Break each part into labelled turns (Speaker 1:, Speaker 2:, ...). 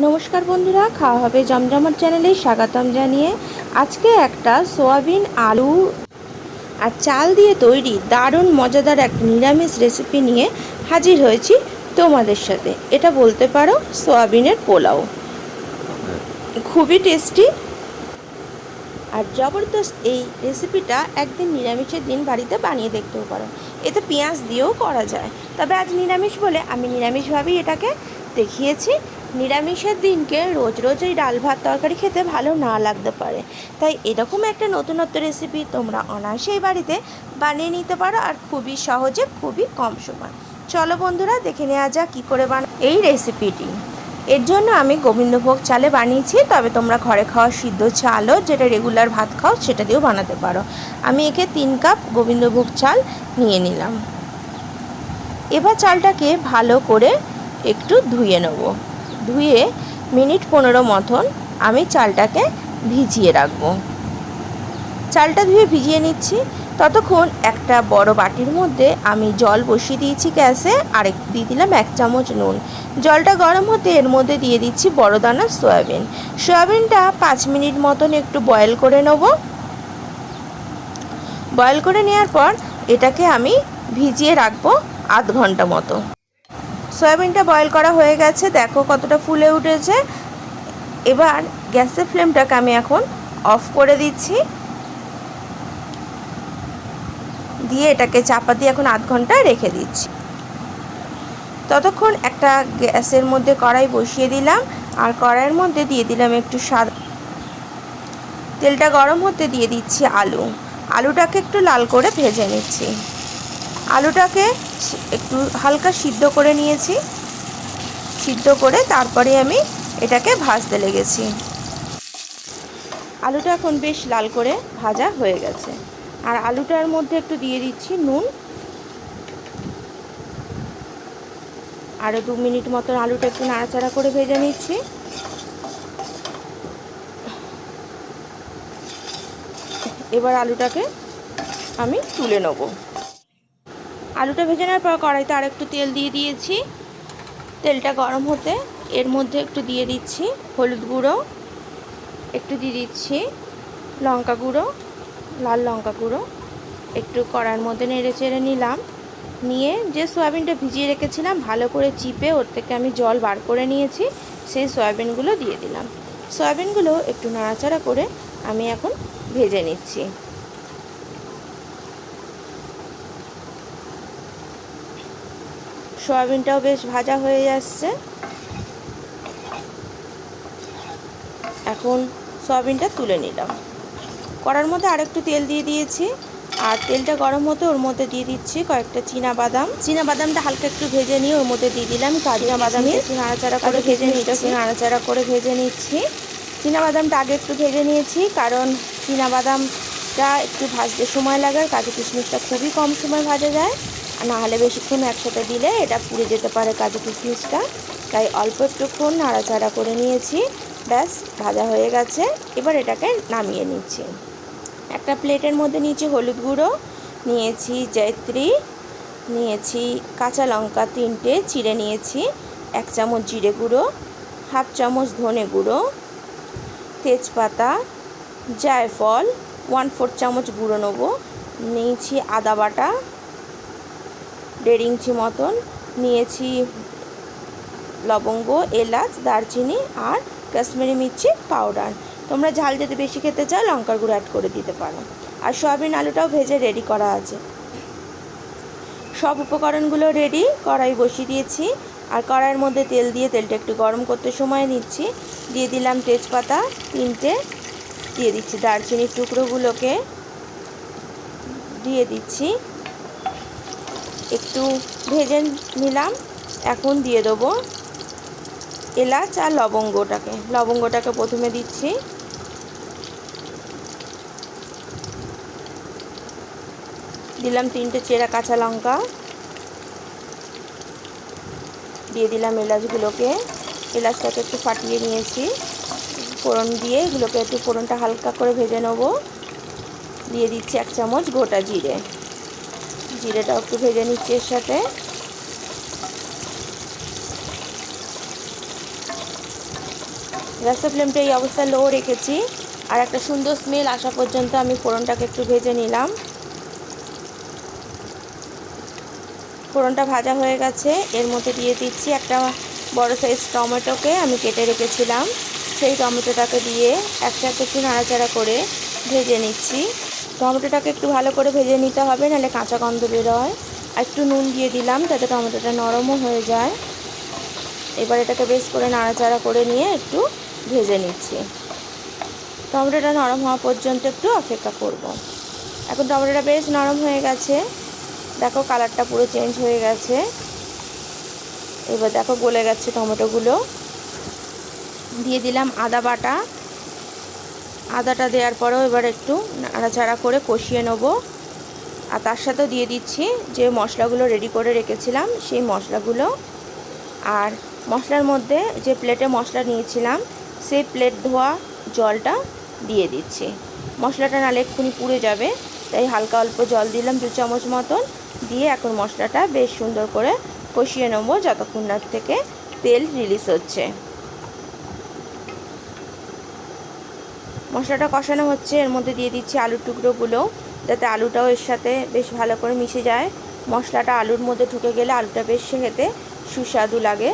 Speaker 1: নমস্কার বন্ধুরা, খাওয়া হবে জমজমাট চ্যানেলে স্বাগতম জানিয়ে আজকে একটা সোয়াবিন আলু আর চাল দিয়ে তৈরি দারুণ মজাদার এক নিরামিষ রেসিপি নিয়ে হাজির হয়েছি তোমাদের সাথে। এটা বলতে পারো সোয়াবিনের পোলাও। খুবই টেস্টি আর জবরদস্ত এই রেসিপিটা একদিন নিরামিষের দিন বাড়িতে বানিয়ে দেখতেও পারো। এতে পেঁয়াজ দিয়েও করা যায়। তবে আজ নিরামিষ বলে আমি নিরামিষভাবেই এটাকে দেখিয়েছি। নিরামিষের দিনকে রোজ রোজ ওই ডাল ভাত তরকারি খেতে ভালো না লাগতে পারে। তাই এরকম একটা নতুনত্ব রেসিপি তোমরা অনায়াসেই বাড়িতে বানিয়ে নিতে পারো আর খুবই সহজে খুবই কম সময়। চলো বন্ধুরা, দেখে নেওয়া যাক কী করে বানা এই রেসিপিটি এর জন্য আমি গোবিন্দভোগ চালে বানিয়েছি, তবে তোমরা ঘরে খাওয়া সিদ্ধ চালও যেটা রেগুলার ভাত খাও সেটা দিয়েও বানাতে পারো। আমি একে তিন কাপ গোবিন্দভোগ চাল নিয়ে নিলাম। এবার চালটাকে ভালো করে একটু ধুয়ে নেব। ধুয়ে মিনিট পনেরো মতন আমি চালটাকে ভিজিয়ে রাখব। চালটা ধুয়ে ভিজিয়ে নিচ্ছি। ততক্ষণ একটা বড় বাটির মধ্যে আমি জল বসিয়ে দিয়েছি গ্যাসে। আর দিয়ে দিলাম এক চামচ নুন। জলটা গরম হতে এর মধ্যে দিয়ে দিচ্ছি বড় দানার সয়াবিন। সয়াবিনটা পাঁচ মিনিট মতন একটু বয়েল করে নেব। বয়েল করে নেওয়ার পর এটাকে আমি ভিজিয়ে রাখব আধ ঘণ্টা মতো। সয়াবিনটা বয়েল করা হয়ে গেছে। দেখো কতটা ফুলে উঠেছে। এবার গ্যাসের ফ্লেমটাকে আমি এখন অফ করে দিচ্ছি। দিয়ে এটাকে চাপা দিয়ে এখন আধ ঘণ্টা রেখে দিচ্ছি। ততক্ষণ একটা গ্যাসের মধ্যে কড়াই বসিয়ে দিলাম। আর কড়াইয়ের মধ্যে দিয়ে দিলাম একটু সাদা তেলটা গরম হতে দিয়ে দিচ্ছি আলু। আলুটাকে একটু লাল করে ভেজে নিচ্ছি। আলুটাকে একটু হালকা সিদ্ধ করে নিয়েছি। সিদ্ধ করে তারপরে আমি এটাকে ভাজতে লেগেছি। আলুটা এখন বেশ লাল করে ভাজা হয়ে গেছে। আর আলুটার মধ্যে একটু দিয়ে দিচ্ছি নুন। আরও দু মিনিট মতন আলুটা একটু নাড়াচাড়া করে ভেজে নিচ্ছি। এবার আলুটাকে আমি তুলে নেব। আলুটা ভেজে নেওয়ার পর কড়াইতে আর একটু তেল দিয়ে দিয়েছি। তেলটা গরম হতে এর মধ্যে একটু দিয়ে দিচ্ছি হলুদ গুঁড়ো, একটু দিয়ে দিচ্ছি লঙ্কা গুঁড়ো, লাল লঙ্কা গুঁড়ো। একটু কড়ার মধ্যে নেড়ে চেড়ে নিলাম। নিয়ে যে সয়াবিনটা ভিজিয়ে রেখেছিলাম, ভালো করে চিপে ওর থেকে আমি জল বার করে নিয়েছি, সেই সয়াবিনগুলো দিয়ে দিলাম। সয়াবিনগুলো একটু নাড়াচাড়া করে আমি এখন ভেজে নিচ্ছি। সয়াবিনটাও বেশ ভাজা হয়ে যাচ্ছে। এখন সয়াবিনটা তুলে নিলাম। কড়ার মধ্যে আরেকটু তেল দিয়ে দিয়েছি। আর তেলটা গরম হতে ওর মধ্যে দিয়ে দিচ্ছি কয়েকটা চীনা বাদাম। চীনা বাদামটা হালকা একটু ভেজে নিয়ে ওর মধ্যে দিয়ে দিলাম। কাজু বাদাম একটু নাড়াচাড়া করে ভেজে নিচ্ছি। নাড়াচাড়া করে ভেজে নিচ্ছি। চীনা বাদামটা আগে একটু ভেজে নিয়েছি কারণ চীনা বাদামটা একটু ভাজতে সময় লাগে আর কাজু কিশমিশটা খুবই কম সময় ভাজা যায়। আর না হলে বেশিক্ষণ একসাথে দিলে এটা পুড়ে যেতে পারে কাজু কিশমিশটা তাই অল্প একটুক্ষণ নাড়াচাড়া করে নিয়েছি। ব্যাস, ভাজা হয়ে গেছে। এবার এটাকে নামিয়ে নিচ্ছি। একটা প্লেটের মধ্যে নিয়েছি হলুদ গুঁড়ো, নিয়েছি জয়ত্রী, নিয়েছি কাঁচা লঙ্কা তিনটে, চিড়ে নিয়েছি এক চামচ জিরে গুঁড়ো, হাফ চামচ ধনে গুঁড়ো, তেজপাতা, জায়ফল, ওয়ান ফোর চামচ গুঁড়ো নেব, নিয়েছি আদা বাটা দেড় ইঞ্চি মতন নিয়েছি লবঙ্গ, এলাচ, দারচিনি আর কাশ্মীরি মির্চি পাউডার। তোমরা ঝাল যদি বেশি খেতে চাও, লঙ্কার গুঁড়ো অ্যাড করে দিতে পারো। আর সয়াবিন আলুটাও ভেজে রেডি করা আছে। সব উপকরণগুলো রেডি কড়াই বসিয়ে দিয়েছি। আর কড়াইয়ের মধ্যে তেল দিয়ে তেলটা একটু গরম করতে সময় নিচ্ছি। দিয়ে দিলাম তেজপাতা, তিনটে। দিয়ে দিচ্ছি দারচিনির টুকরোগুলোকে। দিয়ে দিচ্ছি। একটু ভেজে নিলাম। এখন দিয়ে দেবো এলাচ আর লবঙ্গটাকে। লবঙ্গটাকে প্রথমে দিচ্ছি। দিলাম তিনটে চেরা কাঁচা লঙ্কা। দিয়ে দিলাম এলাচগুলোকে। এলাচটাকে একটু ফাটিয়ে নিয়েছি। ফোড়ন দিয়ে এগুলোকে একটু ফোড়নটা হালকা করে ভেজে নেব। দিয়ে দিচ্ছি এক চামচ গোটা জিরে। জিরেটাও একটু ভেজে নিচ্ছি এর সাথে। গ্যাসের ফ্লেমটা এই অবস্থায় লো রেখেছি। আর একটা সুন্দর স্মেল আসা পর্যন্ত আমি ফোড়নটাকে একটু ভেজে নিলাম। ফোড়নটা ভাজা হয়ে গেছে। এর মধ্যে দিয়ে দিচ্ছি একটা বড় সাইজ টমেটোকে আমি কেটে রেখেছিলাম। সেই টমেটোটাকে দিয়ে একসাথে একটু নাড়াচাড়া করে ভেজে নিচ্ছি। টমেটোটাকে একটু ভালো করে ভেজে নিতে হবে, নাহলে কাঁচা গন্ধ বেরোয়। আর একটু নুন দিয়ে দিলাম, যাতে টমেটোটা নরমও হয়ে যায়। এবার এটাকে বেশ করে নাড়াচাড়া করে নিয়ে একটু ভেজে নিচ্ছি। টমেটোটা নরম হওয়া পর্যন্ত একটু অপেক্ষা করব। এখন টমেটোটা বেশ নরম হয়ে গেছে। দেখো কালারটা পুরো চেঞ্জ হয়ে গেছে। এবার দেখো গলে গেছে টমেটোগুলো। দিয়ে দিলাম আদা বাটা। আদাটা দেওয়ার পরেও এবার একটু নাড়াচাড়া করে কষিয়ে নেব। আর তার সাথেও দিয়ে দিচ্ছি যে মশলাগুলো রেডি করে রেখেছিলাম, সেই মশলাগুলো। আর মশলার মধ্যে যে প্লেটে মশলা নিয়েছিলাম, সেই প্লেট ধোয়া জলটা দিয়ে দিচ্ছি। মশলাটা নালে এক্ষুনি পুড়ে যাবে, তাই হালকা অল্প জল দিলাম দু চামচ মতন। দিয়ে এখন মশলাটা বেশ সুন্দর করে কষিয়ে নেব, যতক্ষণ থেকে তেল রিলিজ হচ্ছে। মশলাটা কষানো হচ্ছে, এর মধ্যে দিয়ে দিচ্ছি আলুর টুকরোগুলো, যাতে আলুটাও এর সাথে বেশ ভালো করে মিশে যায়। মশলাটা আলুর মধ্যে ঢুকে গেলে আলুটা বেশ খেতে সুস্বাদু লাগে।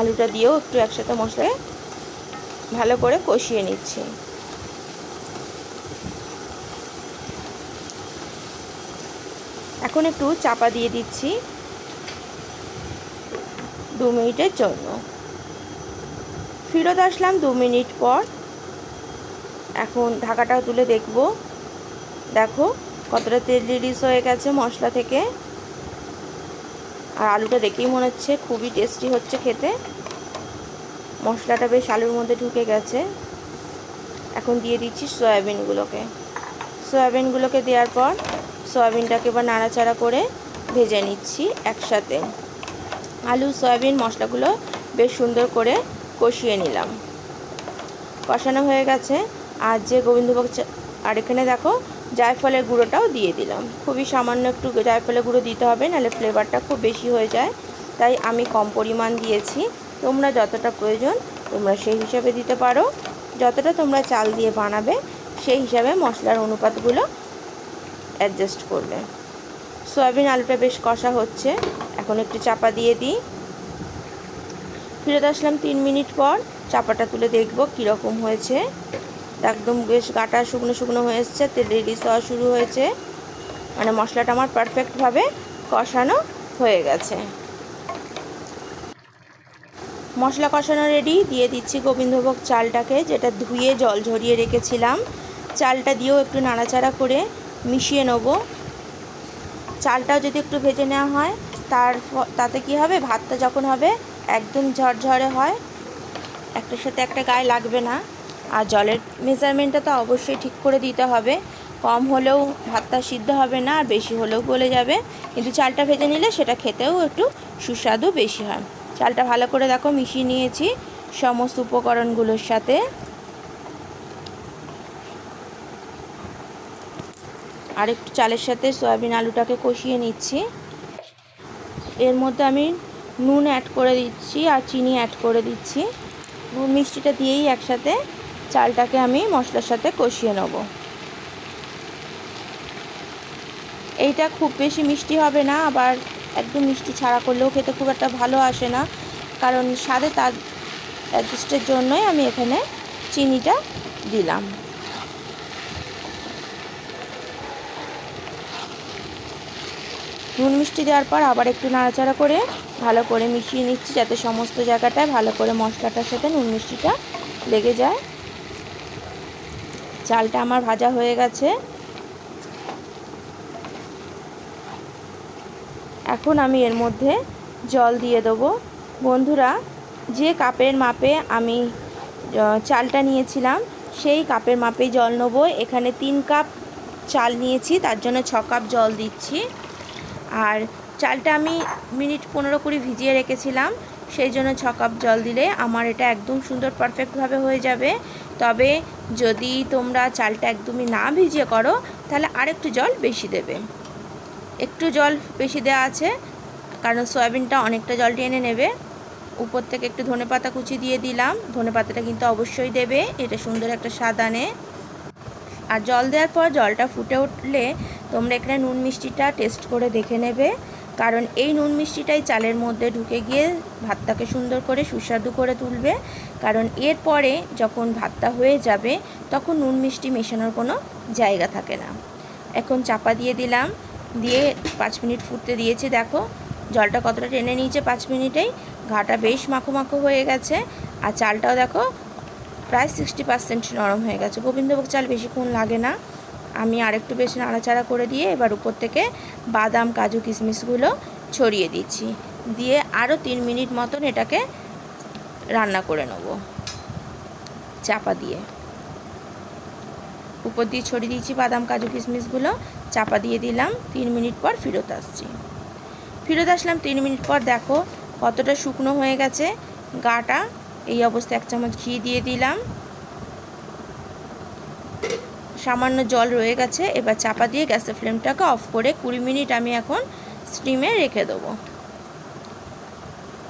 Speaker 1: আলুটা দিয়েও একটু একসাথে মশলায় ভালো করে কষিয়ে নিচ্ছি। এখন একটু চাপা দিয়ে দিচ্ছি দু মিনিটের জন্য। ফিরত আসলাম দু মিনিট পর। এখন ঢাকাটা তুলে দেখব। দেখো, কতটা তেল রিলিজ হয়ে গেছে মশলা থেকে। আর আলুটা দেখেই মনে হচ্ছে খুবই টেস্টি হচ্ছে খেতে। মশলাটা বেশ আলুর মধ্যে ঢুকে গেছে। এখন দিয়ে দিচ্ছি সয়াবিনগুলোকে। সয়াবিনগুলোকে দেওয়ার পর সয়াবিনটাকে এবার নাড়াচাড়া করে ভেজে নিচ্ছি একসাথে। আলু, সয়াবিন, মশলাগুলো বেশ সুন্দর করে কষিয়ে নিলাম। কষানো হয়ে গেছে। আর যে গোবিন্দভোগ আর এখানে দেখো জায়ফলের গুঁড়োটাও দিয়ে দিলাম। খুবই সামান্য একটু জায়ফলের গুঁড়ো দিতে হবে, নাহলে ফ্লেভারটা খুব বেশি হয়ে যায়। তাই আমি কম পরিমাণ দিয়েছি। তোমরা যতটা প্রয়োজন তোমরা সেই হিসাবে দিতে পারো। যতটা তোমরা চাল দিয়ে বানাবে সেই হিসাবে মশলার অনুপাতগুলো অ্যাডজাস্ট করবে। সয়াবিন আলুটা বেশ কষা হচ্ছে। এখন একটু চাপা দিয়ে দিই। ফিরত আসলাম তিন মিনিট পর। চাপাটা তুলে দেখব কীরকম হয়েছে। একদম বেশ গাটা শুকনো শুকনো হয়ে এসছে তেল রিলিজ হওয়া শুরু হয়েছে। মানে মশলাটা আমার পারফেক্টভাবে কষানো হয়ে গেছে। মশলা কষানো রেডি দিয়ে দিচ্ছি গোবিন্দভোগ চালটাকে, যেটা ধুয়ে জল ঝরিয়ে রেখেছিলাম। চালটা দিয়েও একটু নাড়াচাড়া করে মিশিয়ে নেব। চালটাও যদি একটু ভেজে নেওয়া হয়, তার তাতে কি হবে? ভাতটা যখন হবে, একদম ঝরঝরে হয়। একটার সাথে একটা গায়ে লাগবে না। আর জলের মেজারমেন্টটা তো অবশ্যই ঠিক করে দিতে হবে। কম হলেও ভাতটা সিদ্ধ হবে না, আর বেশি হলেও গলে যাবে। কিন্তু চালটা ভেজে নিলে সেটা খেতেও একটু সুস্বাদু বেশি হয়। চালটা ভালো করে দেখো মিশিয়ে নিয়েছি সমস্ত উপকরণগুলোর সাথে। আর একটু চালের সাথে সয়াবিন আলুটাকে কষিয়ে নিচ্ছি। এর মধ্যে আমি নুন অ্যাড করে দিচ্ছি আর চিনি অ্যাড করে দিচ্ছি। নুন মিষ্টিটা দিয়েই একসাথে চালটাকে আমি মশলার সাথে কষিয়ে নেব। এইটা খুব বেশি মিষ্টি হবে না, আবার একদম মিষ্টি ছাড়া করলেও খেতে খুব একটা ভালো আসে না। কারণ স্বাদে তার অ্যাডজাস্টের জন্যই আমি এখানে চিনিটা দিলাম। নুন মিষ্টি দেওয়ার পর আবার একটু নাড়াচাড়া করে ভালো করে মিশিয়ে নিচ্ছি, যাতে সমস্ত জায়গাটায় ভালো করে মশলাটার সাথে নুন মিষ্টিটা লেগে যায়। চালটা আমার ভাজা হয়ে গেছে। এখন আমি এর মধ্যে জল দিয়ে দেবো। বন্ধুরা, যে কাপের মাপে আমি চালটা নিয়েছিলাম, সেই কাপের মাপেই জল নেব। এখানে তিন কাপ চাল নিয়েছি, তার জন্য ছ কাপ জল দিচ্ছি। আর চালটা আমি মিনিট পনেরো কুড়ি ভিজিয়ে রেখেছিলাম, সেই জন্য ছ কাপ জল দিলে আমার এটা একদম সুন্দর পারফেক্টভাবে হয়ে যাবে। তবে যদি তোমরা চালটা একদমই না ভিজিয়ে করো, তাহলে আরেকটু জল বেশি দেবে। একটু জল বেশি দেওয়া আছে, কারণ সয়াবিনটা অনেকটা জল টেনে নেবে। উপর থেকে একটু ধনে পাতা কুচি দিয়ে দিলাম। ধনে পাতাটা কিন্তু অবশ্যই দেবে, এটা সুন্দর একটা স্বাদ আনে। আর জল দেওয়ার পর জলটা ফুটে উঠলে তোমরা এখানে নুন মিষ্টিটা টেস্ট করে দেখে নেবে। কারণ এই নুন মিষ্টিটাই চালের মধ্যে ঢুকে গিয়ে ভাতটাকে সুন্দর করে সুস্বাদু করে তুলবে। কারণ এরপরে যখন ভাতটা হয়ে যাবে, তখন নুন মিষ্টি মেশানোর কোনো জায়গা থাকে না। এখন চাপা দিয়ে দিলাম। দিয়ে পাঁচ মিনিট ফুটতে দিয়েছি, দেখো। জলটা কতটা টেনে নিয়েছে পাঁচ মিনিটেই। ঘাটা বেশ মাখো মাখো হয়ে গেছে। আর চালটাও দেখো, প্রায় সিক্সটি পার্সেন্ট নরম হয়ে গেছে। গোবিন্দভোগ চাল বেশিক্ষণ লাগে না। আমি আরেকটু বেশি নাড়াচাড়া করে দিয়ে এবার উপর থেকে বাদাম, কাজু, কিশমিশগুলো ছড়িয়ে দিচ্ছি। দিয়ে আরও তিন মিনিট মতন এটাকে রান্না করে নেব। চাপা দিয়ে। উপর দিয়ে ছড়িয়ে দিয়েছি বাদাম, কাজু, কিশমিশগুলো। চাপা দিয়ে দিলাম। তিন মিনিট পর ফেরত আসছি। ফেরত আসলাম তিন মিনিট পর দেখো কতটা শুকনো হয়ে গেছে। গাটা এই অবস্থায় এক চামচ ঘি দিয়ে দিলাম। সামান্য জল রয়ে গেছে, এবার চাপা দিয়ে গ্যাসের ফ্লেমটাকে অফ করে কুড়ি মিনিট আমি এখন স্টিমে রেখে দেবো।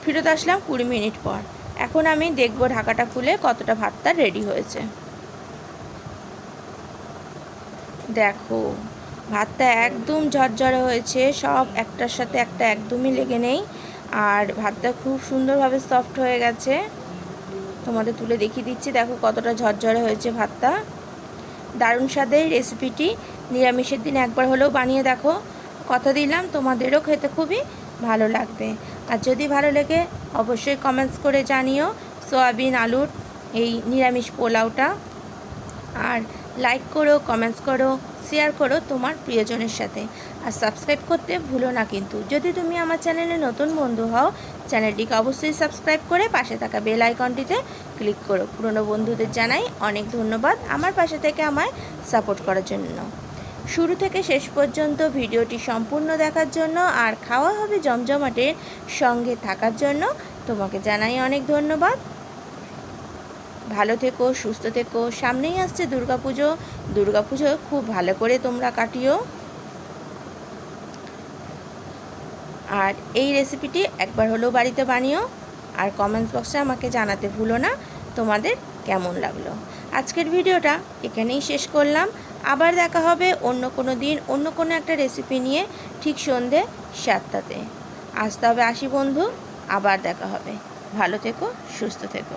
Speaker 1: ফেরত আসলাম কুড়ি মিনিট পর। এখন আমি দেখব ঢাকাটা খুলে কতটা ভাতটা রেডি হয়েছে। দেখো, ভাতটা একদম ঝরঝরে হয়েছে, সব একটার সাথে একটা একদমই লেগে নেই, আর ভাতটা খুব সুন্দরভাবে সফট হয়ে গেছে। তোমাদের তুলে দেখিয়ে দিচ্ছি, দেখো কতটা ঝরঝরে হয়েছে ভাতটা। দারুণ স্বাদের রেসিপিটি নিরামিষের দিন একবার হলেও বানিয়ে দেখো। কথা দিলাম, তোমাদেরও খেতে খুবই ভালো লাগবে। আর যদি ভালো লাগে, অবশ্যই কমেন্টস করে জানিও। সোয়াবিন, আলুর এই নিরামিষ পোলাওটা। আর লাইক করো কমেন্টস করো শেয়ার করো তোমার প্রিয়জনের সাথে। আর সাবস্ক্রাইব করতে ভুলো না কিন্তু। যদি তুমি আমার চ্যানেলে নতুন বন্ধু হও, চ্যানেলটিকে অবশ্যই সাবস্ক্রাইব করে পাশে থাকা বেল আইকনটিতে ক্লিক করো। পুরনো বন্ধুদের জানাই অনেক ধন্যবাদ আমার পাশে থেকে আমায় সাপোর্ট করার জন্য। শুরু থেকে শেষ পর্যন্ত ভিডিওটি সম্পূর্ণ দেখার জন্য আর খাওয়া হবে জমজমাটের সঙ্গে থাকার জন্য তোমাকে জানাই অনেক ধন্যবাদ। ভালো থেকো, সুস্থ থেকো, সামনেই আসছে দুর্গাপুজো। দুর্গাপুজো খুব ভালো করে তোমরা কাটিও। আর এই রেসিপিটি একবার হলেও বাড়িতে বানিও আর কমেন্টস বক্সে আমাকে জানাতে ভুলো না, তোমাদের কেমন লাগল? আজকের ভিডিওটা এখানেই শেষ করলাম। আবার দেখা হবে অন্য কোনো দিন, অন্য কোনো একটা রেসিপি নিয়ে ঠিক সন্ধে সাতটাতে। আসতে হবে আসি বন্ধু, আবার দেখা হবে। ভালো থেকো, সুস্থ থেকো।